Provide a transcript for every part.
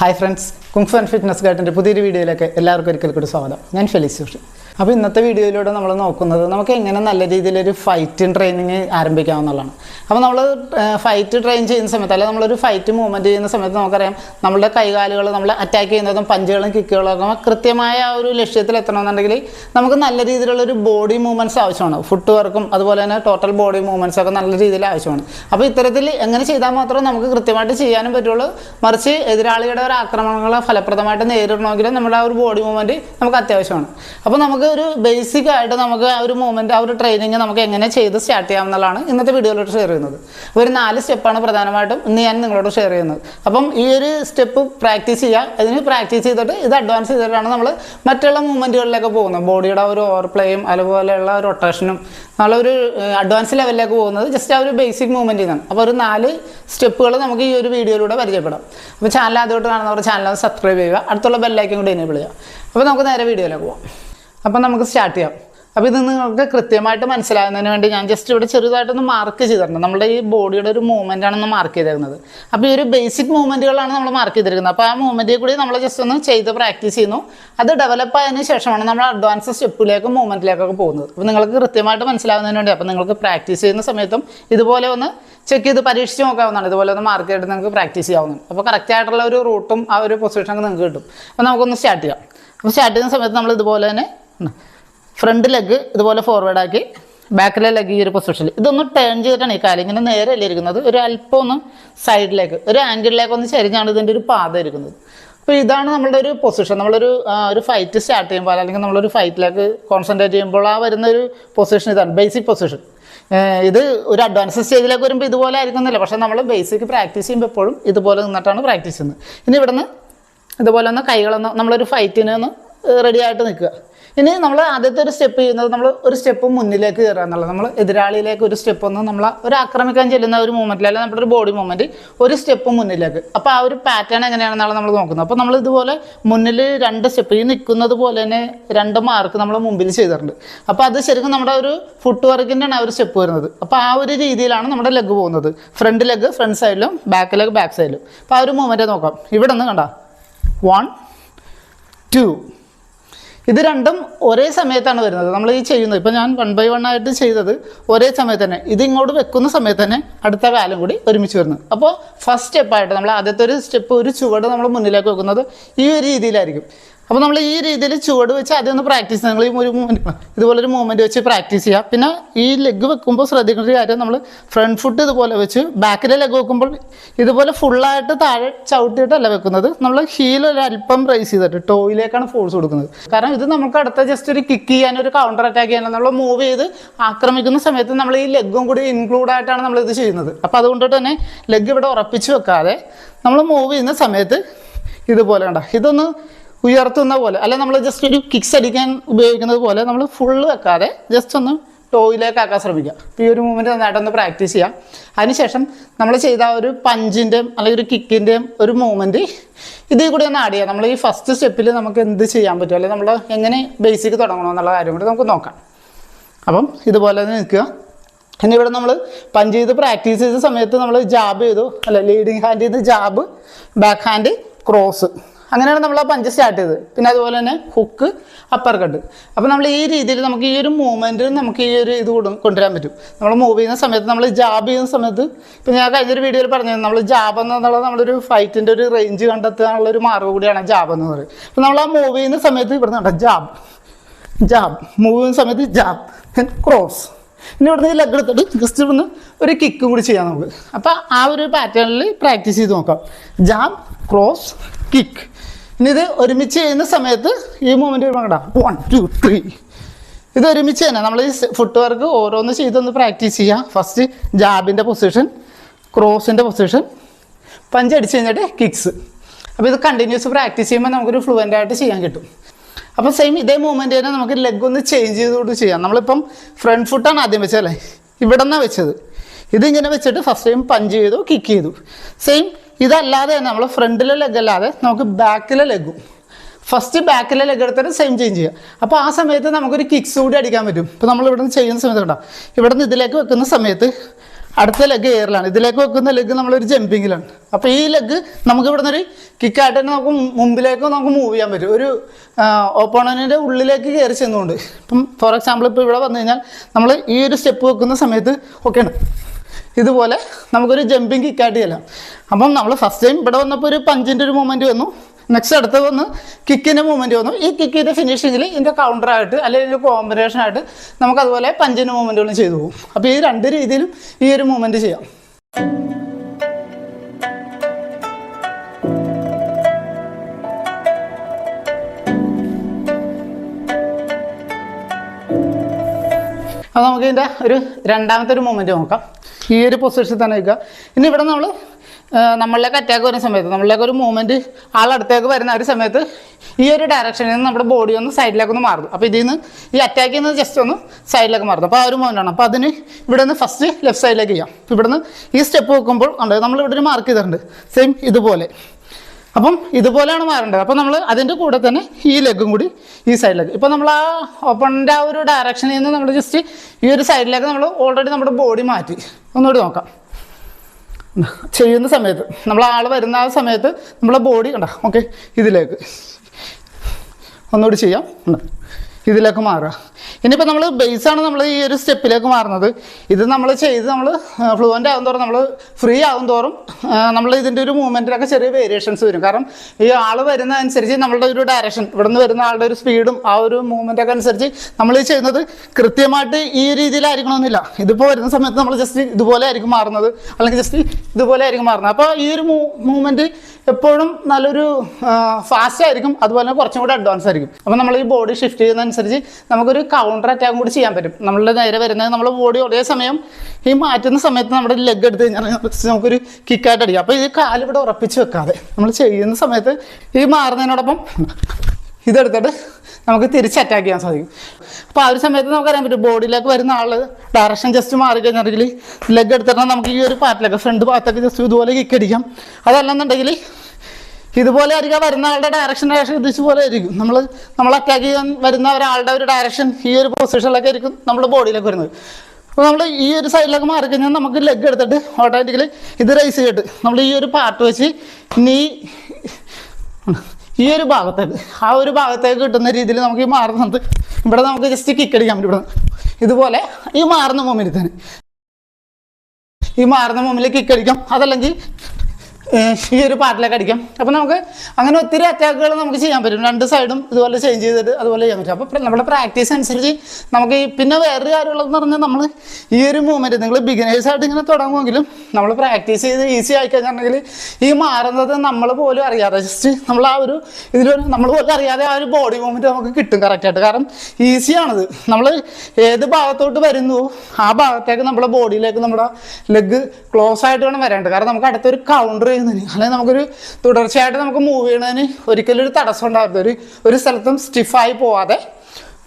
Hi friends kung fu and fitness ഗൈഡിന്റെ പുതിയൊരു വീഡിയോയിലേക്ക് എല്ലാവർക്കും ഒരിക്കൽ കൂടി സ്വാഗതം. ഞാൻ ഫെലിസ് ജോഷി അപ്പോൾ ഇന്നത്തെ വീഡിയോയിലൂടെ നമ്മൾ നോക്കുന്നത് നമുക്ക് എങ്ങനെ നല്ല രീതിയിലൊരു ഫൈറ്റിംഗ് ട്രെയിനിങ് ആരംഭിക്കാമെന്നുള്ളതാണ് അപ്പോൾ നമ്മൾ ഫൈറ്റ് ട്രെയിൻ ചെയ്യുന്ന സമയത്ത് അല്ലെങ്കിൽ നമ്മളൊരു ഫൈറ്റ് മൂവ്മെന്റ് ചെയ്യുന്ന സമയത്ത് നമുക്കറിയാം നമ്മുടെ കൈകാലുകൾ നമ്മൾ അറ്റാക്ക് ചെയ്യുന്നതും പഞ്ചുകളും കിക്കുകളും ഒക്കെ കൃത്യമായ ആ ഒരു ലക്ഷ്യത്തിൽ എത്തണമെന്നുണ്ടെങ്കിൽ നമുക്ക് നല്ല രീതിയിലുള്ളൊരു ബോഡി മൂവ്മെന്റ്സ് ആവശ്യമാണ്. ഫുട്ട് വർക്കും അതുപോലെ തന്നെ ടോട്ടൽ ബോഡി മൂവ്മെന്റ്സ് ഒക്കെ നല്ല രീതിയിൽ ആവശ്യമാണ്. അപ്പോൾ ഇത്തരത്തിൽ എങ്ങനെ ചെയ്താൽ മാത്രമേ നമുക്ക് കൃത്യമായിട്ട് ചെയ്യാനും പറ്റുള്ളൂ. മറിച്ച് എതിരാളിയുടെ ഒരു ആക്രമണങ്ങളെ ഫലപ്രദമായിട്ട് നേരിടണമെങ്കിൽ നമ്മുടെ ആ ഒരു ബോഡി മൂവ്മെന്റ് നമുക്ക് അത്യാവശ്യമാണ്. അപ്പോൾ നമുക്ക് ഒരു ബേസിക് ആയിട്ട് നമുക്ക് ആ ഒരു മൂവ്മെന്റ് ആ ഒരു ട്രെയിനിങ് നമുക്ക് എങ്ങനെ ചെയ്ത് സ്റ്റാർട്ട് ചെയ്യാം എന്നുള്ളതാണ് ഇന്നത്തെ വീഡിയോയിലോട്ട് ഷെയർ ചെയ്യുന്നത്. ഒരു നാല് സ്റ്റെപ്പാണ് പ്രധാനമായിട്ടും ഇന്ന് ഞാൻ നിങ്ങളോട് ഷെയർ ചെയ്യുന്നത്. അപ്പം ഈ ഒരു സ്റ്റെപ്പ് പ്രാക്ടീസ് ചെയ്യുക അതിന് പ്രാക്ടീസ് ചെയ്തിട്ട് ഇത് അഡ്വാൻസ് ചെയ്തിട്ടാണ് നമ്മൾ മറ്റുള്ള മൂവ്മെന്റുകളിലൊക്കെ പോകുന്നത്. ബോഡിയുടെ ഒരു ഓവർപ്ലേയും അതുപോലെയുള്ള റൊട്ടേഷനും നല്ലൊരു അഡ്വാൻസ് ലെവലിലേക്ക് പോകുന്നത് ജസ്റ്റ് ആ ഒരു ബേസിക് മൂവ്മെന്റ് ചെയ്യുന്നത് അപ്പോൾ ഒരു നാല് സ്റ്റെപ്പുകൾ നമുക്ക് ഈ ഒരു വീഡിയോയിലൂടെ പരിചയപ്പെടാം. അപ്പോൾ ചാനൽ ആദ്യമായിട്ട് കാണുന്നവർ ചാനൽ സബ്സ്ക്രൈബ് ചെയ്യുക. അടുത്തുള്ള ബെല്ലൈക്കും കൂടി എനേബിൾ ചെയ്യുക. അപ്പോൾ നമുക്ക് നേരെ വീഡിയോയിലേക്ക് പോകാം അപ്പോൾ നമുക്ക് സ്റ്റാർട്ട് ചെയ്യാം. അപ്പോൾ ഇത് നിങ്ങൾക്ക് കൃത്യമായിട്ട് മനസ്സിലാകുന്നതിന് വേണ്ടി ഞാൻ ജസ്റ്റ് ഇവിടെ ചെറുതായിട്ടൊന്ന് മാർക്ക് ചെയ്തിട്ടുണ്ട്. നമ്മുടെ ഈ ബോഡിയുടെ ഒരു മൂവ്മെന്റ് ആണെന്ന് മാർക്ക് ചെയ്തിരുന്നത് അപ്പോൾ ഈ ഒരു ബേസിക് മൂവ്മെന്റുകളാണ് നമ്മൾ മാർക്ക് ചെയ്തിരിക്കുന്നത്. അപ്പോൾ ആ മൂവ്മെന്റിൽ കൂടി നമ്മൾ ജസ്റ്റ് ഒന്ന് ചെയ്ത് പ്രാക്ടീസ് ചെയ്യുന്നു. അത് ഡെവലപ്പ് ആയതിനു ശേഷമാണ് നമ്മൾ അഡ്വാൻസ് സ്റ്റെപ്പിലേക്കും മൂവ്മെന്റിലേക്കൊക്കെ പോകുന്നത്. അപ്പോൾ നിങ്ങൾക്ക് കൃത്യമായിട്ട് മനസ്സിലാകുന്നതിന് വേണ്ടി അപ്പോൾ നിങ്ങൾക്ക് പ്രാക്ടീസ് ചെയ്യുന്ന സമയത്തും ഇതുപോലെ ഒന്ന് ചെക്ക് ചെയ്ത് പരീക്ഷിച്ച് നോക്കാവുന്നതാണ്. ഇതുപോലെ ഒന്ന് മാർക്ക് ചെയ്തിട്ട് നിങ്ങൾക്ക് പ്രാക്ടീസ് ചെയ്യാവുന്നതാണ്. അപ്പോൾ കറക്റ്റ് ആയിട്ടുള്ള ഒരു റൂട്ടും ആ ഒരു പൊസിഷനൊക്കെ നിങ്ങൾക്ക് കിട്ടും. അപ്പോൾ നമുക്കൊന്ന് സ്റ്റാർട്ട് ചെയ്യാം. അപ്പോൾ സ്റ്റാർട്ട് ചെയ്യുന്ന സമയത്ത് നമ്മൾ ഇതുപോലെ തന്നെ ഫ്രണ്ട് ലെഗ് ഇതുപോലെ ഫോർവേഡ് ആക്കി ബാക്കിലെ ലെഗ് ഈ ഒരു പൊസിഷനിൽ ഇതൊന്ന് ടേൺ ചെയ്തിട്ടാണ് ഈ കാലം ഇങ്ങനെ നേരെ അല്ലേ ഇരിക്കുന്നത്. ഒരു അല്പം ഒന്ന് സൈഡിലേക്ക് ഒരു ആംഗിളിലേക്ക് ഒന്ന് ചരിഞ്ഞാണ് ഇതിന്റെ ഒരു പാത ഇരിക്കുന്നത്. അപ്പോൾ ഇതാണ് നമ്മളുടെ ഒരു പൊസിഷൻ നമ്മളൊരു ഒരു ഫൈറ്റ് സ്റ്റാർട്ട് ചെയ്യുമ്പോൾ അല്ലെങ്കിൽ നമ്മളൊരു ഫൈറ്റിലേക്ക് കോൺസെൻട്രേറ്റ് ചെയ്യുമ്പോൾ ആ വരുന്ന ഒരു പൊസിഷൻ ഇതാണ് ബേസിക് പൊസിഷൻ ഇത് ഒരു അഡ്വാൻസ് സ്റ്റേജിലേക്ക് വരുമ്പോൾ ഇതുപോലെ ആയിരിക്കുന്നില്ല. പക്ഷേ നമ്മൾ ബേസിക് പ്രാക്ടീസ് ചെയ്യുമ്പോൾ എപ്പോഴും ഇതുപോലെ നിന്നിട്ടാണ് പ്രാക്ടീസ് ചെയ്യുന്നത്. ഇനി ഇവിടുന്ന് ഇതുപോലെ ഒന്ന് കൈകളൊന്ന് നമ്മളൊരു ഫൈറ്റിനെ ഒന്ന് റെഡി ആയിട്ട് നിൽക്കുക. ഇനി നമ്മൾ ആദ്യത്തെ ഒരു സ്റ്റെപ്പ് ചെയ്യുന്നത് നമ്മൾ ഒരു സ്റ്റെപ്പ് മുന്നിലേക്ക് കയറുക എന്നുള്ളത്. നമ്മൾ എതിരാളിയിലേക്ക് ഒരു സ്റ്റെപ്പ് ഒന്ന് നമ്മൾ ഒരു ആക്രമിക്കാൻ ചെല്ലുന്ന ഒരു മൂവ്മെന്റിൽ അല്ലെങ്കിൽ നമ്മുടെ ഒരു ബോഡി മൂവ്മെന്റ് ഒരു സ്റ്റെപ്പ് മുന്നിലേക്ക്. അപ്പോൾ ആ ഒരു പാറ്റേൺ എങ്ങനെയാണെന്നാണ് നമ്മൾ നോക്കുന്നത്. അപ്പോൾ നമ്മൾ ഇതുപോലെ മുന്നിൽ രണ്ട് സ്റ്റെപ്പ് ഈ നിൽക്കുന്നത് പോലെ തന്നെ രണ്ട് മാർക്ക് നമ്മൾ മുമ്പിൽ ചെയ്തിട്ടുണ്ട്. അപ്പോൾ അത് ശരിക്കും നമ്മുടെ ഒരു ഫുട്ട് വർക്കിന്റെയാണ് ആ ഒരു സ്റ്റെപ്പ് വരുന്നത്. അപ്പോൾ ആ ഒരു രീതിയിലാണ് നമ്മുടെ ലെഗ് പോകുന്നത്. ഫ്രണ്ട് ലെഗ് ഫ്രണ്ട് സൈഡിലും ബാക്ക് ലെഗ് ബാക്ക് സൈഡിലും അപ്പോൾ ആ ഒരു മൂവ്മെന്റ് നോക്കാം. ഇവിടെ നിന്ന് കണ്ട. വൺ ടു ഇത് രണ്ടും ഒരേ സമയത്താണ് വരുന്നത്. നമ്മൾ ഈ ചെയ്യുന്നത്. ഇപ്പം ഞാൻ വൺ ബൈ വൺ ആയിട്ട് ചെയ്തത് ഒരേ സമയത്ത് തന്നെ. ഇത് ഇങ്ങോട്ട് വെക്കുന്ന സമയത്ത് തന്നെ അടുത്ത വാലും കൂടി ഒരുമിച്ച് വരുന്നത് അപ്പോൾ ഫസ്റ്റ് സ്റ്റെപ്പായിട്ട് നമ്മൾ ആദ്യത്തെ ഒരു സ്റ്റെപ്പ് ഒരു ചുവട് നമ്മൾ മുന്നിലേക്ക് വെക്കുന്നത് ഈ ഒരു രീതിയിലായിരിക്കും. അപ്പോൾ നമ്മൾ ഈ രീതിയിൽ ചുവട് വെച്ച് ആദ്യം ഒന്ന് പ്രാക്ടീസ് നിങ്ങൾ ഈ ഒരു മൂവ്മെന്റ് ഇതുപോലെ ഒരു മൂവ്മെന്റ് വെച്ച് പ്രാക്ടീസ് ചെയ്യുക പിന്നെ ഈ ലെഗ് വെക്കുമ്പോൾ ശ്രദ്ധിക്കേണ്ട ഒരു കാര്യം നമ്മൾ ഫ്രണ്ട് ഫുട്ട് ഇതുപോലെ വെച്ച് ബാക്കിലെ ലെഗ് വെക്കുമ്പോൾ ഇതുപോലെ ഫുള്ളായിട്ട് താഴെ ചവിട്ടിയിട്ടല്ല വെക്കുന്നത്. നമ്മൾ ഹീൽ ഒരു അല്പം റൈസ് ചെയ്തിട്ട് ടോയിലേക്കാണ് ഫോഴ്സ് കൊടുക്കുന്നത്. കാരണം ഇത് നമുക്ക് അടുത്ത ജസ്റ്റ് ഒരു കിക്ക് ചെയ്യാൻ ഒരു കൗണ്ടർ അറ്റാക്ക് ചെയ്യാൻ നമ്മൾ മൂവ് ചെയ്ത് ആക്രമിക്കുന്ന സമയത്ത് നമ്മൾ ഈ ലെഗും കൂടി ഇൻക്ലൂഡ് ആയിട്ടാണ് നമ്മൾ ഇത് ചെയ്യുന്നത്. അപ്പോൾ അതുകൊണ്ട് തന്നെ ലെഗ് ഇവിടെ ഉറപ്പിച്ച് വെക്കാതെ നമ്മൾ മൂവ് ചെയ്യുന്ന സമയത്ത് ഇതുപോലെ കണ്ട? ഇതൊന്ന് ഉയർത്തുന്ന പോലെ അല്ല നമ്മൾ ജസ്റ്റ് ഒരു കിക്സ് അടിക്കാൻ ഉപയോഗിക്കുന്നത് പോലെ നമ്മൾ ഫുള്ള് വെക്കാതെ ജസ്റ്റ് ഒന്ന് ടോയിലേക്ക് ആക്കാൻ ശ്രമിക്കുക. അപ്പോൾ ഈ ഒരു മൂവ്മെന്റ് നന്നായിട്ടൊന്ന് പ്രാക്ടീസ് ചെയ്യാം. അതിനുശേഷം നമ്മൾ ചെയ്ത ഒരു പഞ്ചിന്റെയും അല്ലെങ്കിൽ ഒരു കിക്കിന്റെയും ഒരു മൂവ്മെന്റ് ഇതിൽ കൂടി ഒന്ന് ആഡ് ചെയ്യാം. നമ്മൾ ഈ ഫസ്റ്റ് സ്റ്റെപ്പിൽ നമുക്ക് എന്ത് ചെയ്യാൻ പറ്റും? അല്ലെങ്കിൽ നമ്മൾ എങ്ങനെ ബേസിക് തുടങ്ങണമെന്നുള്ള കാര്യം കൂടി നമുക്ക് നോക്കാം. അപ്പം ഇതുപോലെ തന്നെ നിൽക്കുക. ഇനി ഇവിടെ നമ്മൾ പഞ്ച് ചെയ്ത് പ്രാക്ടീസ് ചെയ്ത സമയത്ത് നമ്മൾ ജാബ് ചെയ്തു. അല്ല ലീഡിങ് ഹാൻഡ് ചെയ്ത് ജാബ് ബാക്ക് ഹാൻഡ് ക്രോസ് അങ്ങനെയാണ് നമ്മൾ ആ പഞ്ച് സ്റ്റാർട്ട് ചെയ്തത്. പിന്നെ അതുപോലെ തന്നെ ഹുക്ക് അപ്പർ കട്ട് അപ്പോൾ നമ്മൾ ഈ രീതിയിൽ നമുക്ക് ഈ ഒരു മൂവ്മെന്റ് നമുക്ക് ഈ ഒരു ഇത് കൊണ്ടു- കൊണ്ടുവരാൻ പറ്റും. നമ്മൾ മൂവ് ചെയ്യുന്ന സമയത്ത് നമ്മൾ ജാബ് ചെയ്യുന്ന സമയത്ത് ഇപ്പം ഞാൻ കഴിഞ്ഞൊരു വീഡിയോയിൽ പറഞ്ഞു നമ്മൾ ജാബ് എന്നുള്ളത് നമ്മളൊരു ഫൈറ്റിന്റെ ഒരു റേഞ്ച് കണ്ടെത്താനുള്ള ഒരു മാർഗം കൂടിയാണ് ജാബ് എന്ന് പറയുന്നത്. അപ്പോൾ നമ്മൾ ആ മൂവ് ചെയ്യുന്ന സമയത്ത് ഇവിടെ നിന്ന് ജാബ് ജാബ് മൂവ് ചെയ്യുന്ന സമയത്ത് ജാബ് ക്രോസ് പിന്നെ ഇവിടുന്ന് ലെഗ് എടുത്തിട്ട് ജസ്റ്റ് ഇവിടുന്ന് ഒരു കിക്ക് കൂടി ചെയ്യാം നമുക്ക്. അപ്പോൾ ആ ഒരു പാറ്റേണിൽ പ്രാക്ടീസ് ചെയ്ത് നോക്കാം. ജാബ് ക്രോസ് കിക്ക് ഇനി ഇത് ഒരുമിച്ച് ചെയ്യുന്ന സമയത്ത് ഈ മൂവ്മെന്റ് വരുമ്പോൾ വൺ ടു ത്രീ ഇത് ഒരുമിച്ച് തന്നെ. നമ്മൾ ഈ ഫുട്ട് വർക്ക് ഓരോന്ന് ചെയ്തൊന്ന് പ്രാക്ടീസ് ചെയ്യാം. ഫസ്റ്റ് ജാബിന്റെ പൊസിഷൻ ക്രോസിന്റെ പൊസിഷൻ പഞ്ച് അടിച്ച് കഴിഞ്ഞിട്ട് കിക്സ് അപ്പോൾ ഇത് കണ്ടിന്യൂസ് പ്രാക്ടീസ് ചെയ്യുമ്പോൾ നമുക്കൊരു ഫ്ലുവന്റ് ആയിട്ട് ചെയ്യാൻ കിട്ടും. അപ്പോൾ സെയിം ഇതേ മൂവ്മെന്റ് തന്നെ നമുക്ക് ലെഗ് ഒന്ന് ചേഞ്ച് ചെയ്തുകൊണ്ട് ചെയ്യാം. നമ്മളിപ്പം ഫ്രണ്ട് ഫുട്ടാണ് ആദ്യം വെച്ചത് അല്ലേ? ഇവിടെ നിന്നാണ് വെച്ചത്. ഇതിങ്ങനെ വെച്ചിട്ട് ഫസ്റ്റ് ടൈം പഞ്ച് ചെയ്തു കിക്ക് ചെയ്തു. സെയിം ഇതല്ലാതെ തന്നെ നമ്മൾ ഫ്രണ്ടിലെ ലെഗ് അല്ലാതെ നമുക്ക് ബാക്കിലെ ലെഗും ഫസ്റ്റ് ബാക്കിലെ ലെഗ് എടുത്തിട്ട് സെയിം ചേഞ്ച് ചെയ്യുക അപ്പോൾ ആ സമയത്ത് നമുക്കൊരു കിക്സ് കൂടി അടിക്കാൻ പറ്റും. ഇപ്പോൾ നമ്മൾ ഇവിടെ നിന്ന് ചെയ്യുന്ന സമയത്ത് കണ്ടോ? ഇവിടെ നിന്ന് ഇതിലേക്ക് വെക്കുന്ന സമയത്ത് അടുത്ത ലെഗ് എയറിലാണ് ഇതിലേക്ക് വെക്കുന്ന ലെഗ് നമ്മളൊരു ജമ്പിങ്ങിലാണ് അപ്പോൾ ഈ ലെഗ് നമുക്ക് ഇവിടെ നിന്നൊരു കിക്കായിട്ട് തന്നെ നമുക്ക് മുമ്പിലേക്ക് നമുക്ക് മൂവ് ചെയ്യാൻ പറ്റും. ഒരു ഓപ്പോണന്റിന്റെ ഉള്ളിലേക്ക് കയറി ചെന്നുകൊണ്ട്. ഇപ്പം ഫോർ എക്സാമ്പിൾ ഇപ്പോൾ ഇവിടെ വന്നു കഴിഞ്ഞാൽ നമ്മൾ ഈ ഒരു സ്റ്റെപ്പ് വെക്കുന്ന സമയത്ത് ഓക്കെയാണ് ഇതുപോലെ നമുക്കൊരു ജമ്പിങ് കിക്കായിട്ട് ചെയ്യാം അപ്പം നമ്മൾ ഫസ്റ്റ് ടൈം ഇവിടെ വന്നപ്പോൾ ഒരു പഞ്ചിന്റെ ഒരു മൂവ്മെന്റ് വന്നു. നെക്സ്റ്റ് അടുത്ത് വന്ന് കിക്കിന്റെ മൂവ്മെന്റ് വന്നു. ഈ കിക്ക് കിക്കിന്റെ ഫിനിഷിങ്ങിൽ ഇതിന്റെ കൗണ്ടറായിട്ട് അല്ലെങ്കിൽ ഇതിന്റെ കോമ്പിനേഷൻ ആയിട്ട് നമുക്ക് അതുപോലെ പഞ്ചിന്റെ മൂവ്മെന്റുകളും ചെയ്തു പോകും. അപ്പോൾ ഈ രണ്ട് രീതിയിലും ഈ ഒരു മൂവ്മെന്റ് ചെയ്യാം. അപ്പോൾ നമുക്ക് ഇതിന്റെ ഒരു രണ്ടാമത്തെ ഒരു മൂവ്മെന്റ് നോക്കാം. ഈ ഒരു പൊസിഷനിൽ തന്നെ നിൽക്കുക ഇനി ഇവിടെ നമ്മൾ നമ്മളിലേക്ക് അറ്റാക്ക് വരുന്ന സമയത്ത് നമ്മളിലേക്ക് ഒരു മൂവ്മെന്റ് ആളടുത്തേക്ക് വരുന്ന ഒരു സമയത്ത് ഈ ഒരു ഡയറക്ഷനിൽ നിന്ന് നമ്മുടെ ബോഡി ഒന്ന് സൈഡിലേക്ക് ഒന്ന് മാറുന്നു. അപ്പോൾ ഇതിൽ നിന്ന് ഈ അറ്റാക്ക് ചെയ്യുന്നത് ജസ്റ്റ് ഒന്ന് സൈഡിലേക്ക് മാറുന്നു. അപ്പോൾ ആ ഒരു മൂവ്മെന്റാണ് അപ്പോൾ അതിന് ഇവിടെ നിന്ന് ഫസ്റ്റ് ലെഫ്റ്റ് സൈഡിലേക്ക് ചെയ്യാം. ഇവിടെ നിന്ന് ഈ സ്റ്റെപ്പ് വെക്കുമ്പോൾ ഉണ്ട് നമ്മൾ ഇവിടെ ഒരു മാർക്ക് ചെയ്തിട്ടുണ്ട്. സെയിം ഇതുപോലെ. അപ്പം ഇതുപോലെയാണ് മാറേണ്ടത്. അപ്പം നമ്മൾ അതിന്റെ കൂടെ തന്നെ ഈ ലെഗും കൂടി ഈ സൈഡിലേക്ക്. ഇപ്പം നമ്മൾ ആ ഓപ്പണിന്റെ ആ ഒരു ഡയറക്ഷനിൽ നിന്ന് നമ്മൾ ജസ്റ്റ് ഈ ഒരു സൈഡിലേക്ക് നമ്മൾ ഓൾറെഡി നമ്മുടെ ബോഡി മാറ്റി. ഒന്നുകൂടി നോക്കാം. ചെയ്യുന്ന സമയത്ത് നമ്മൾ ആൾ വരുന്ന ആ സമയത്ത് നമ്മളെ ബോഡി കണ്ട? ഓക്കെ ഇതിലേക്ക്. ഒന്നുകൂടി ചെയ്യാം. ഇതിലേക്ക് മാറുക. ഇനിയിപ്പോൾ നമ്മൾ ബേസാണ് നമ്മൾ ഈ ഒരു സ്റ്റെപ്പിലേക്ക് മാറുന്നത്. ഇത് നമ്മൾ ചെയ്ത് നമ്മൾ ഫ്ലുവന്റ് ആകും തോറും നമ്മൾ ഫ്രീ ആകും തോറും നമ്മൾ ഇതിന്റെ ഒരു മൂവ്മെന്റിലൊക്കെ ചെറിയ വേരിയേഷൻസ് വരും. കാരണം ഈ ആൾ വരുന്ന അനുസരിച്ച് നമ്മളുടെ ഒരു ഡയറക്ഷൻ ഇവിടെ നിന്ന് വരുന്ന ആളുടെ ഒരു സ്പീഡും ആ ഒരു മൂവ്മെന്റൊക്കെ അനുസരിച്ച് നമ്മൾ ഈ ചെയ്യുന്നത് കൃത്യമായിട്ട് ഈ രീതിയിലായിരിക്കണമെന്നില്ല. ഇതിപ്പോൾ വരുന്ന സമയത്ത് നമ്മൾ ജസ്റ്റ് ഇതുപോലെ ആയിരിക്കും മാറുന്നത്. അല്ലെങ്കിൽ ജസ്റ്റ് ഇതുപോലെ ആയിരിക്കും മാറുന്നത്. അപ്പോൾ ഈ ഒരു മൂവ്മെന്റ് എപ്പോഴും നല്ലൊരു ഫാസ്റ്റ് ആയിരിക്കും. അതുപോലെ കുറച്ചും കൂടി അഡ്വാൻസ് ആയിരിക്കും. അപ്പോൾ നമ്മൾ ഈ ബോഡി ഷിഫ്റ്റ് ചെയ്യുന്നതനുസരിച്ച് നമുക്കൊരു കൗണ്ടർ അറ്റാക്കും കൂടി ചെയ്യാൻ പറ്റും. നമ്മളുടെ നേരെ വരുന്നത് നമ്മുടെ ബോഡി ഒരേ സമയം ഈ മാറ്റുന്ന സമയത്ത് നമ്മുടെ ലെഗ് എടുത്ത് കഴിഞ്ഞാൽ നമുക്കൊരു കിക്കായിട്ട് അടിക്കാം. അപ്പോൾ ഈ കാൽ ഇവിടെ ഉറപ്പിച്ച് വെക്കാതെ നമ്മൾ ചെയ്യുന്ന സമയത്ത് ഈ മാറുന്നതിനോടൊപ്പം ഇതെടുത്തിട്ട് നമുക്ക് തിരിച്ച് അറ്റാക്ക് ചെയ്യാൻ സാധിക്കും. അപ്പോൾ ആ ഒരു സമയത്ത് നമുക്കറിയാൻ പറ്റും ബോഡിയിലേക്ക് വരുന്ന ആൾ ഡയറക്ഷൻ ജസ്റ്റ് മാറി കഴിഞ്ഞിട്ടുണ്ടെങ്കിൽ ലെഗ് എടുത്തിട്ട് നമുക്ക് ഈ ഒരു പാർട്ടിലൊക്കെ ഫ്രണ്ട് ഭാഗത്തൊക്കെ ജസ്റ്റ് ഇതുപോലെ കിക്ക് അടിക്കാം. അതല്ലെന്നുണ്ടെങ്കിൽ ഇതുപോലെ ആയിരിക്കും വരുന്ന ആളുടെ ഡയറക്ഷൻ ഡയറക്ഷൻ ഇതുപോലെ ആയിരിക്കും. നമ്മൾ നമ്മൾ അറ്റാക്ക് ചെയ്യാൻ വരുന്ന ഒരാളുടെ ഒരു ഡയറക്ഷൻ ഈ ഒരു പൊസിഷനിലൊക്കെ ആയിരിക്കും നമ്മുടെ ബോഡിയിലേക്ക് വരുന്നത്. അപ്പോൾ നമ്മൾ ഈ ഒരു സൈഡിലേക്ക് മാറി കഴിഞ്ഞാൽ നമുക്ക് ലെഗ് എടുത്തിട്ട് ഓട്ടോമാറ്റിക്കലി ഇത് റൈസ് ചെയ്തിട്ട് നമ്മൾ ഈ ഒരു പാർട്ട് വെച്ച് നീ ഈ ഒരു ഭാഗത്തേക്ക് ആ ഒരു ഭാഗത്തേക്ക് കിട്ടുന്ന രീതിയിൽ നമുക്ക് ഈ മാറുന്നത് ഇവിടെ നമുക്ക് ജസ്റ്റ് കിക്ക് അടിക്കാൻ പറ്റും ഇവിടെ. ഇതുപോലെ ഈ മാറുന്ന മുമ്പിൽ തന്നെ ഈ മാറുന്ന മുമ്പിൽ കിക്കടിക്കാം അതല്ലെങ്കിൽ ഈ ഒരു പാർട്ടിലേക്ക് അടിക്കാം. അപ്പോൾ നമുക്ക് അങ്ങനെ ഒത്തിരി അറ്റാക്കുകൾ നമുക്ക് ചെയ്യാൻ പറ്റും. രണ്ട് സൈഡും ഇതുപോലെ ചേഞ്ച് ചെയ്തിട്ട് അതുപോലെ ചെയ്യാൻ പറ്റും. അപ്പോൾ നമ്മുടെ പ്രാക്ടീസ് അനുസരിച്ച് നമുക്ക് ഈ പിന്നെ വേറൊരു കാര്യമുള്ളതെന്ന് പറഞ്ഞാൽ നമ്മൾ ഈ ഒരു മൂവ്മെന്റ് നിങ്ങൾ ബിഗിനേഴ്സായിട്ട് ഇങ്ങനെ തുടങ്ങുമെങ്കിലും നമ്മൾ പ്രാക്ടീസ് ചെയ്ത് ഈസി ആയി ഈ മാറുന്നത് നമ്മൾ പോലും അറിയാതെ ജസ്റ്റ് നമ്മൾ ആ ഒരു ഇതിലൊരു നമ്മൾ പോലും അറിയാതെ ആ ഒരു ബോഡി മൂവ്മെന്റ് നമുക്ക് കിട്ടും കറക്റ്റായിട്ട് കാരണം ഈസിയാണത് നമ്മൾ ഏത് ഭാഗത്തോട്ട് വരുന്നു ആ ഭാഗത്തേക്ക് നമ്മുടെ ബോഡിയിലേക്ക് നമ്മുടെ ലെഗ് ക്ലോസ് ആയിട്ട് വേണം വരേണ്ടത് കാരണം നമുക്ക് അടുത്തൊരു കൗണ്ടർ ചെയ്യുന്നതിന് അല്ലെങ്കിൽ നമുക്കൊരു തുടർച്ചയായിട്ട് നമുക്ക് മൂവ് ചെയ്യണതിന് ഒരിക്കലും ഒരു തടസ്സം ഉണ്ടാകരുത് ഒരു ഒരു സ്ഥലത്തും സ്റ്റിഫായി പോവാതെ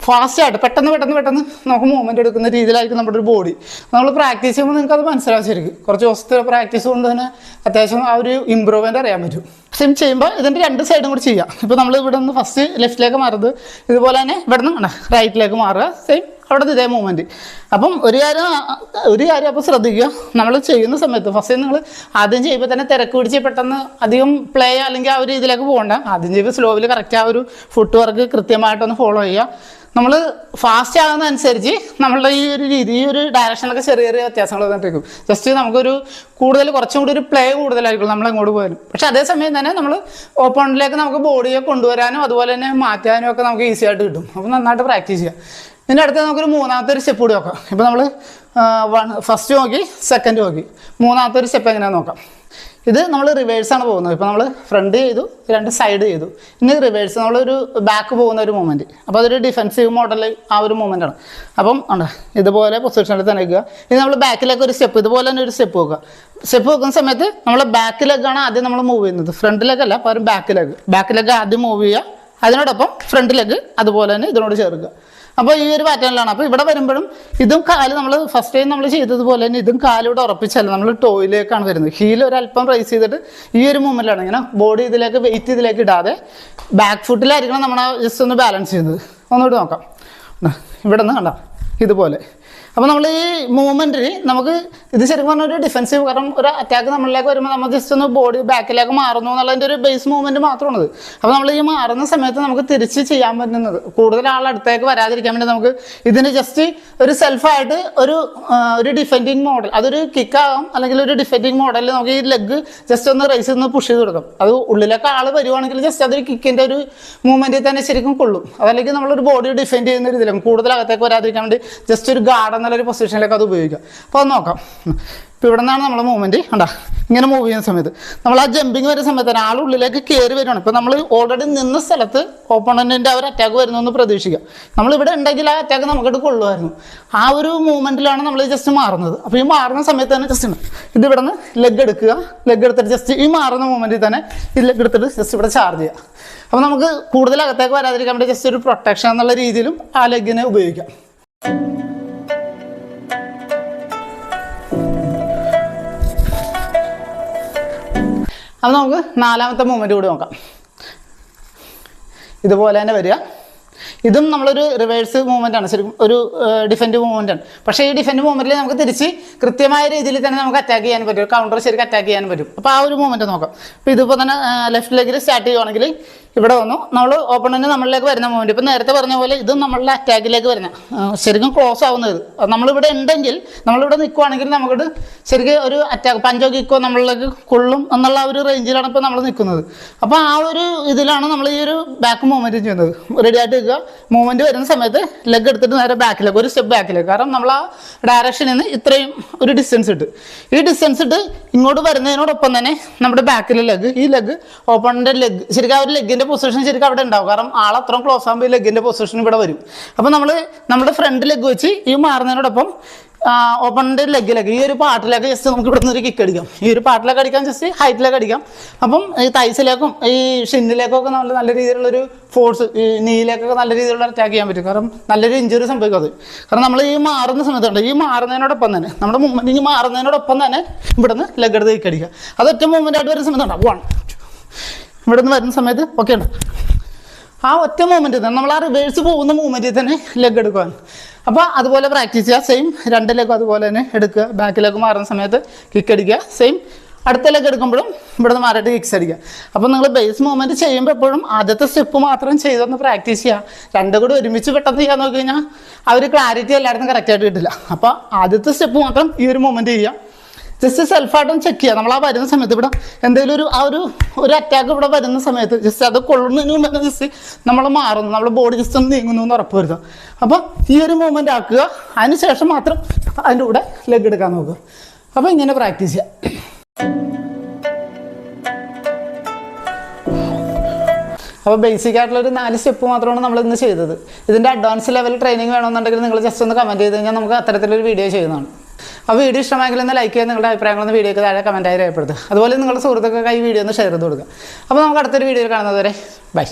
ഫാസ്റ്റായിട്ട് പെട്ടെന്ന് പെട്ടെന്ന് പെട്ടെന്ന് നമുക്ക് മൂവ്മെന്റ് എടുക്കുന്ന രീതിയിലായിരിക്കും നമ്മുടെ ഒരു ബോഡി നമ്മൾ പ്രാക്ടീസ് ചെയ്യുമ്പോൾ നിങ്ങൾക്ക് അത് മനസ്സിലാവും ശരിക്കും കുറച്ച് ദിവസത്തെ പ്രാക്ടീസ് കൊണ്ട് തന്നെ അത്യാവശ്യം ആ ഒരു ഇമ്പ്രൂവ്മെന്റ് അറിയാൻ പറ്റും. സെയിം ചെയ്യുമ്പോൾ ഇതിന്റെ രണ്ട് സൈഡും കൂടി ചെയ്യാം. ഇപ്പോൾ നമ്മൾ ഇവിടെ നിന്ന് ഫസ്റ്റ് ലെഫ്റ്റിലേക്ക് മാറുന്നത് ഇതുപോലെ തന്നെ ഇവിടെ നിന്ന് റൈറ്റിലേക്ക് മാറുക. സെയിം അവിടെ ഇതേ മൂവ്മെന്റ് അപ്പം ഒരു കാര്യം ഒരു കാര്യം അപ്പോൾ ശ്രദ്ധിക്കുക. നമ്മൾ ചെയ്യുന്ന സമയത്ത് ഫസ്റ്റ് നിങ്ങൾ ആദ്യം ചെയ്യുമ്പോൾ തന്നെ തിരക്ക് പിടിച്ച് പെട്ടെന്ന് അധികം പ്ലേ അല്ലെങ്കിൽ ആ ഒരു ഇതിലേക്ക് പോകണ്ട. ആദ്യം ചെയ്യുമ്പോൾ സ്ലോവിൽ കറക്റ്റ് ആ ഒരു ഫുട്ട് വർക്ക് കൃത്യമായിട്ടൊന്ന് ഫോളോ ചെയ്യുക. നമ്മൾ ഫാസ്റ്റ് ആകുന്ന അനുസരിച്ച് നമ്മളുടെ ഈ ഒരു രീതി ഈ ഒരു ഡയറക്ഷനിലൊക്കെ ചെറിയ ചെറിയ വ്യത്യാസങ്ങൾ വന്നിട്ടേക്കും. ജസ്റ്റ് നമുക്കൊരു കൂടുതൽ കുറച്ചും കൂടി ഒരു പ്ലേ കൂടുതലായിരിക്കും നമ്മൾ അങ്ങോട്ട് പോയാലും. പക്ഷെ അതേസമയം തന്നെ നമ്മൾ ഓപ്പണിലേക്ക് നമുക്ക് ബോഡിയെ കൊണ്ടുവരാനും അതുപോലെ തന്നെ മാറ്റാനും ഒക്കെ നമുക്ക് ഈസി ആയിട്ട് കിട്ടും. അപ്പോൾ നന്നായിട്ട് പ്രാക്ടീസ് ചെയ്യാം ഇതിന്റെ അടുത്ത് നമുക്കൊരു മൂന്നാമത്തെ ഒരു സ്റ്റെപ്പ് കൂടി നോക്കാം. ഇപ്പോൾ നമ്മൾ വൺ ഫസ്റ്റ് നോക്കി സെക്കൻഡ് നോക്കി. മൂന്നാമത്തെ ഒരു സ്റ്റെപ്പ് എങ്ങനെയാണെന്ന് നോക്കാം. ഇത് നമ്മൾ റിവേഴ്സാണ് പോകുന്നത്. ഇപ്പോൾ നമ്മൾ ഫ്രണ്ട് ചെയ്തു രണ്ട് സൈഡ് ചെയ്തു. ഇനി റിവേഴ്സ് നമ്മളൊരു ബാക്ക് പോകുന്ന ഒരു മൂവ്മെന്റ് അപ്പോൾ അതൊരു ഡിഫെൻസീവ് മോഡൽ ആ ഒരു മൂവ്മെന്റ് ആണ്. അപ്പം ഉണ്ട് ഇതുപോലെ പൊസിഷനിൽ തന്നെ വയ്ക്കുക ഇനി നമ്മൾ ബാക്കിലേക്ക് ഒരു സ്റ്റെപ്പ് ഇതുപോലെ തന്നെ ഒരു സ്റ്റെപ്പ് വെക്കുക. സ്റ്റെപ്പ് വെക്കുന്ന സമയത്ത് നമ്മൾ ബാക്കിലേക്കാണ് ആദ്യം നമ്മൾ മൂവ് ചെയ്യുന്നത്. ഫ്രണ്ടിലേക്കല്ല പകരം ബാക്കിലേക്ക് ബാക്കിലേക്ക് ആദ്യം മൂവ് ചെയ്യുക. അതിനോടൊപ്പം ഫ്രണ്ട് ലെഗ് അതുപോലെ തന്നെ ഇതിനോട് ചേർക്കുക. അപ്പോൾ ഈ ഒരു പാറ്റേണിലാണ് അപ്പോൾ ഇവിടെ വരുമ്പോഴും ഇതും കാൽ നമ്മൾ ഫസ്റ്റ് ടൈം നമ്മൾ ചെയ്തതുപോലെ തന്നെ ഇതും കാലിവിടെ ഉറപ്പിച്ചല്ല നമ്മൾ ടോയിലേക്കാണ് വരുന്നത്. ഹീൽ ഒരല്പം റൈസ് ചെയ്തിട്ട് ഈ ഒരു മൂവ്മെന്റിലാണ് ഇങ്ങനെ ബോഡി ഇതിലേക്ക് വെയിറ്റ് ഇതിലേക്ക് ഇടാതെ ബാക്ക് ഫുട്ടിലായിരിക്കണം നമ്മൾ ജസ്റ്റ് ഒന്ന് ബാലൻസ് ചെയ്യുന്നത്. ഒന്നുകൂടി നോക്കാം. ഇവിടെ നിന്ന് കണ്ട? ഇതുപോലെ. അപ്പോൾ നമ്മൾ ഈ മൂവ്മെന്റിൽ നമുക്ക് ഇത് ശരിക്കും പറഞ്ഞാൽ ഒരു ഡിഫെൻസീവ് കാരണം ഒരു അറ്റാക്ക് നമ്മളിലേക്ക് വരുമ്പോൾ നമ്മൾ ജസ്റ്റ് ഒന്ന് ബോഡി ബാക്കിലേക്ക് മാറുന്നു എന്നുള്ളതിന്റെ ഒരു ബേസ് മൂവ്മെന്റ് മാത്രമാണത്. അപ്പോൾ നമ്മൾ ഈ മാറുന്ന സമയത്ത് നമുക്ക് തിരിച്ച് ചെയ്യാൻ പറ്റുന്നത്. കൂടുതൽ ആളടുത്തേക്ക് വരാതിരിക്കാൻ വേണ്ടി നമുക്ക് ഇതിന് ജസ്റ്റ് ഒരു സെൽഫായിട്ട് ഒരു ഒരു ഡിഫെൻഡിങ് മോഡൽ അതൊരു കിക്കാകാം അല്ലെങ്കിൽ ഒരു ഡിഫെൻഡിങ് മോഡലിൽ നമുക്ക് ഈ ലെഗ് ജസ്റ്റ് ഒന്ന് റൈസ് ഒന്ന് പുഷ് ചെയ്ത് കൊടുക്കാം. അത് ഉള്ളിലേക്ക് ആൾ വരുവാണെങ്കിൽ ജസ്റ്റ് അതൊരു കിക്കിന്റെ ഒരു മൂവ്മെന്റിൽ തന്നെ ശരിക്കും കൊള്ളും. അതല്ലെങ്കിൽ നമ്മളൊരു ബോഡി ഡിഫെൻഡ് ചെയ്യുന്ന രീതിയിലും കൂടുതൽ അകത്തേക്ക് വരാതിരിക്കാൻ വേണ്ടി ജസ്റ്റ് ഒരു ഗാർഡ് എന്നുള്ളൊരു പൊസിഷനിലേക്ക് അത് ഉപയോഗിക്കാം അപ്പോൾ അത് നോക്കാം. ഇപ്പോൾ ഇവിടെ നിന്നാണ് നമ്മൾ മൂവ്മെന്റ് ഉണ്ടാ ഇങ്ങനെ മൂവ് ചെയ്യുന്ന സമയത്ത്. നമ്മൾ ആ ജമ്പിങ് വരുന്ന സമയത്ത് ആൾ ഉള്ളിലേക്ക് കയറി വരുവാണ്. ഇപ്പോൾ നമ്മൾ ഓൾറെഡി നിന്ന സ്ഥലത്ത് ഓപ്പണന്റിന്റെ ആ ഒരു അറ്റാക്ക് വരുന്നു എന്ന് പ്രതീക്ഷിക്കാം നമ്മളിവിടെ ഉണ്ടെങ്കിൽ ആ അറ്റാക്ക് നമുക്കിട്ട് കൊള്ളുമായിരുന്നു. ആ ഒരു മൂവ്മെന്റിലാണ് നമ്മൾ ജസ്റ്റ് മാറുന്നത്. അപ്പോൾ ഈ മാറുന്ന സമയത്ത് തന്നെ ജസ്റ്റ് ഇത് ഇവിടെ നിന്ന് ലെഗ് എടുക്കുക. ലെഗ് എടുത്തിട്ട് ജസ്റ്റ് ഈ മാറുന്ന മൂവ്മെന്റിൽ തന്നെ ഈ ലെഗ് എടുത്തിട്ട് ജസ്റ്റ് ഇവിടെ ചാർജ് ചെയ്യുക. അപ്പോൾ നമുക്ക് കൂടുതൽ അകത്തേക്ക് വരാതിരിക്കാൻ വേണ്ടി ജസ്റ്റ് ഒരു പ്രൊട്ടക്ഷൻ എന്നുള്ള രീതിയിലും ആ ലെഗിനെ ഉപയോഗിക്കാം. അപ്പോൾ നമുക്ക് നാലാമത്തെ മൂവ്മെന്റ് കൂടി നോക്കാം. ഇതുപോലെ തന്നെ വരിക. ഇതും നമ്മളൊരു റിവേഴ്സ് മൂവ്മെന്റ് ആണ്. ശരിക്കും ഒരു ഡിഫെൻഡ് മൂവ്മെന്റ് ആണ്. പക്ഷേ ഈ ഡിഫെൻഡ് മൂവ്മെന്റിൽ നമുക്ക് തിരിച്ച് കൃത്യമായ രീതിയിൽ തന്നെ നമുക്ക് അറ്റാക്ക് ചെയ്യാൻ പറ്റും. കൗണ്ടർ ശരിക്കും അറ്റാക്ക് ചെയ്യാൻ പറ്റും. അപ്പോൾ ആ ഒരു മൂവ്മെന്റ് നോക്കാം. അപ്പോൾ ഇതിപ്പോൾ തന്നെ ലെഫ്റ്റ് ലെഗിൽ സ്റ്റാർട്ട് ചെയ്യുവാണെങ്കിൽ ഇവിടെ വന്നു. നമ്മൾ ഓപ്പണിന് നമ്മളിലേക്ക് വരുന്ന മൂവ്മെന്റ് ഇപ്പം നേരത്തെ പറഞ്ഞ പോലെ ഇത് നമ്മളുടെ അറ്റാക്കിലേക്ക് വരുന്ന. ശരിക്കും ക്ലോസ് ആവുന്നത്. നമ്മളിവിടെ ഉണ്ടെങ്കിൽ നമ്മളിവിടെ നിൽക്കുവാണെങ്കിൽ നമുക്ക് ശരിക്കും ഒരു അറ്റാക്ക് പഞ്ചോ കിക്കോ നമ്മളിലേക്ക് കൊള്ളും എന്നുള്ള ഒരു റേഞ്ചിലാണ് ഇപ്പോൾ നമ്മൾ നിൽക്കുന്നത് അപ്പോൾ ആ ഒരു ഇതിലാണ് നമ്മൾ ഈ ഒരു ബാക്ക് മൂവ്മെന്റ് ചെയ്യുന്നത്. റെഡി ആയിട്ട് നിൽക്കുക. മൂവ്മെന്റ് വരുന്ന സമയത്ത് ലെഗ് എടുത്തിട്ട് നേരെ ബാക്കിലേക്ക് ഒരു സ്റ്റെപ്പ് ബാക്കിലേക്ക് കാരണം നമ്മൾ ആ ഡയറക്ഷനിൽ നിന്ന് ഇത്രയും ഒരു ഡിസ്റ്റൻസ് ഇട്ട്. ഈ ഡിസ്റ്റൻസ് ഇട്ട് ഇങ്ങോട്ട് വരുന്നതിനോടൊപ്പം തന്നെ നമ്മുടെ ബാക്കിലെ ലെഗ് ഈ ലെഗ് ഓപ്പണിന്റെ ലെഗ് ശരിക്കും ആ ഒരു ലെഗിന്റെ പൊസിഷൻ ശരിക്കും അവിടെ ഉണ്ടാവും. കാരണം ആൾ അത്രയും ക്ലോസ് ആകുമ്പോൾ ഈ ലെഗിന്റെ പൊസിഷൻ ഇവിടെ വരും. അപ്പോൾ നമ്മൾ നമ്മുടെ ഫ്രണ്ട് ലെഗ് വെച്ച് ഈ മാറുന്നതിനോടൊപ്പം ഓപ്പണിന്റെ ലെഗിലേക്ക് ഈ ഒരു പാട്ടിലേക്ക് ജസ്റ്റ് നമുക്ക് ഇവിടെ നിന്ന് ഒരു കിക്ക് അടിക്കാം. ഈ ഒരു പാട്ടിലേക്ക് അടിക്കാം ജസ്റ്റ് ഹൈറ്റിലേക്ക് അടിക്കാം. അപ്പം ഈ തൈസിലേക്കും ഈ ഷിന്നിലേക്കൊക്കെ നല്ല നല്ല രീതിയിലുള്ളൊരു ഫോഴ്സ് ഈ നീയിലേക്കൊക്കെ നല്ല രീതിയിലുള്ള അറ്റാക്ക് ചെയ്യാൻ പറ്റും. കാരണം നല്ലൊരു ഇഞ്ചുറി സംഭവിക്കും അത്. കാരണം നമ്മൾ ഈ മാറുന്ന സമയത്തുണ്ട് ഈ മാറുന്നതിനോടൊപ്പം തന്നെ നമ്മുടെ മൂവ്മെന്റ് ഈ മാറുന്നതിനോടൊപ്പം തന്നെ ഇവിടെ നിന്ന് ലെഗ് എടുത്ത് കിക്ക് അടിക്കുക. അത് ഒറ്റ മൂവ്മെന്റ് ആയിട്ട് വരുന്ന സമയത്തുണ്ടാവും വൺ ഇവിടെ നിന്ന് വരുന്ന സമയത്ത് ഓക്കെ ഉണ്ട്? ആ ഒറ്റ മൂവ്മെന്റ് തന്നെ നമ്മൾ ആ റിവേഴ്സ് പോകുന്ന മൂവ്മെന്റിൽ തന്നെ ലെഗ് എടുക്കുവാൻ. അപ്പോൾ അതുപോലെ പ്രാക്ടീസ് ചെയ്യുക സെയിം രണ്ട് ലെഗ് അതുപോലെ തന്നെ എടുക്കുക. ബാക്കിലേക്ക് മാറുന്ന സമയത്ത് കിക്ക് അടിക്കുക സെയിം അടുത്ത ലെഗ് എടുക്കുമ്പോഴും ഇവിടെ നിന്ന് മാറിയിട്ട് കിക്സ് അടിക്കുക. അപ്പോൾ നിങ്ങൾ ബേസ് മൂവ്മെന്റ് ചെയ്യുമ്പോൾ എപ്പോഴും ആദ്യത്തെ സ്റ്റെപ്പ് മാത്രം ചെയ്തൊന്ന് പ്രാക്ടീസ് ചെയ്യുക രണ്ടും കൂടി ഒരുമിച്ച് പെട്ടെന്ന് ചെയ്യാൻ നോക്കി കഴിഞ്ഞാൽ ആ ഒരു ക്ലാരിറ്റി എല്ലായിടത്തും കറക്റ്റായിട്ട് കിട്ടില്ല. അപ്പോൾ ആദ്യത്തെ സ്റ്റെപ്പ് മാത്രം ഈ ഒരു മൂവ്മെന്റ് ചെയ്യുക. ജസ്റ്റ് സെൽഫായിട്ടും ചെക്ക് ചെയ്യാം. നമ്മൾ ആ വരുന്ന സമയത്ത് ഇവിടെ എന്തെങ്കിലും ഒരു ആ ഒരു ഒരു അറ്റാക്ക് ഇവിടെ വരുന്ന സമയത്ത് ജസ്റ്റ് അത് കൊള്ളുന്നതിന് മുമ്പ് ജസ്റ്റ് നമ്മൾ മാറുന്നു. നമ്മുടെ ബോഡി ജസ്റ്റ് ഒന്ന് നീങ്ങുന്നു എന്ന് ഉറപ്പ് വരുത്തുക. അപ്പോൾ ഈ ഒരു മൂവ്മെന്റ് ആക്കുക. അതിന് ശേഷം മാത്രം അതിന്റെ കൂടെ ലെഗ് എടുക്കാൻ നോക്കുക. അപ്പോൾ ഇങ്ങനെ പ്രാക്ടീസ് ചെയ്യുക അപ്പോൾ ബേസിക് ആയിട്ടുള്ള ഒരു നാല് സ്റ്റെപ്പ് മാത്രമാണ് നമ്മൾ ഇന്ന് ചെയ്തത്. ഇതിന്റെ അഡ്വാൻസ് ലെവൽ ട്രെയിനിങ് വേണമെന്നുണ്ടെങ്കിൽ നിങ്ങൾ ജസ്റ്റ് ഒന്ന് കമന്റ് ചെയ്ത് കഴിഞ്ഞാൽ നമുക്ക് അത്തരത്തിലൊരു വീഡിയോ ചെയ്യുന്നതാണ്. അപ്പോൾ വീഡിയോ ഇഷ്ടമായെങ്കിൽ ഒന്ന് ലൈക്ക് ചെയ്യുക നിങ്ങളുടെ അഭിപ്രായങ്ങളൊന്ന് വീഡിയോക്ക് താഴെ കമന്റായി രേഖപ്പെടുത്തുക. അതുപോലെ നിങ്ങളുടെ സുഹൃത്തുക്കൾക്കായി വീഡിയോ ഒന്ന് ഷെയർ ചെയ്ത് കൊടുക്കുക. അപ്പോൾ നമുക്ക് അടുത്തൊരു വീഡിയോയിൽ കാണുന്നത് വരെ ബൈ